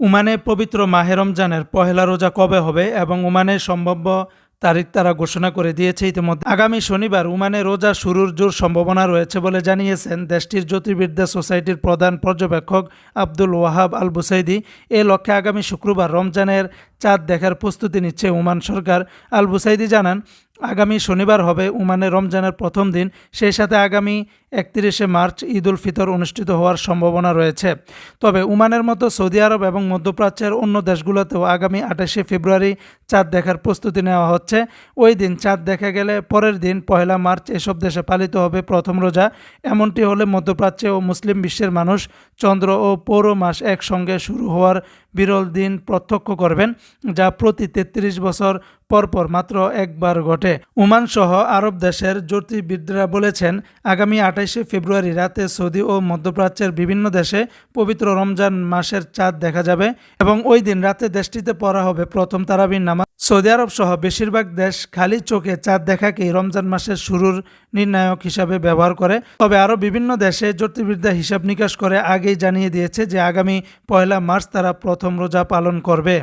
ওমানে পবিত্র মাহে রমজানের পহেলা রোজা কবে হবে এবং ওমানের সম্ভাব্য তারিখ তারা ঘোষণা করে দিয়েছে ইতিমধ্যে। আগামী শনিবার ওমানে রোজা শুরুর জোর সম্ভাবনা রয়েছে বলে জানিয়েছেন দেশটির জ্যোতির্বিদ্যা সোসাইটির প্রধান পর্যবেক্ষক আব্দুল ওয়াহাব আল বুসাইদি এ লক্ষ্যে আগামী শুক্রবার রমজানের চাঁদ দেখার প্রস্তুতি নিচ্ছে উমান সরকার। আল বুসাইদি জানান আগামী শনিবার হবে ওমানে রমজানের প্রথম দিন। সেই সাথে আগামী একত্রিশে মার্চ ঈদ উল ফিতর অনুষ্ঠিত হওয়ার সম্ভাবনা রয়েছে। তবে ওমানের মতো সৌদি আরব এবং মধ্যপ্রাচ্যের অন্য দেশগুলোতেও আগামী আঠাশে ফেব্রুয়ারি চাঁদ দেখার প্রস্তুতি নেওয়া হচ্ছে। ওই দিন চাঁদ দেখা গেলে পরের দিন পয়লা মার্চ এসব দেশে পালিত হবে প্রথম রোজা। এমনটি হলে মধ্যপ্রাচ্যে ও মুসলিম বিশ্বের মানুষ চন্দ্র ও পৌর মাস একসঙ্গে শুরু হওয়ার বিরল দিন প্রত্যক্ষ করবেন, যা প্রতি তেত্রিশ বছর পরপর মাত্র একবার ঘটে। ওমান সহ আরব দেশের জ্যোতির্বিদরা বলেছেন, আগামী আঠাইশে ফেব্রুয়ারি রাতে সৌদি ও মধ্যপ্রাচ্যের বিভিন্ন দেশে পবিত্র রমজান মাসের চাঁদ দেখা যাবে এবং ওই দিন রাতে দেশটিতে পড়া হবে প্রথম তারাবির নামাজ। সৌদি আরব সহ বেশিরভাগ দেশ খালি চোখে চাঁদ দেখাকেই রমজান মাসের শুরুর নির্ণায়ক হিসাবে ব্যবহার করে। তবে আরও বিভিন্ন দেশে জ্যোতির্বিদ্যা হিসাব নিকাশ করে আগেই জানিয়ে দিয়েছে যে আগামী পয়লা মার্চ তারা প্রথম রোজা পালন করবে।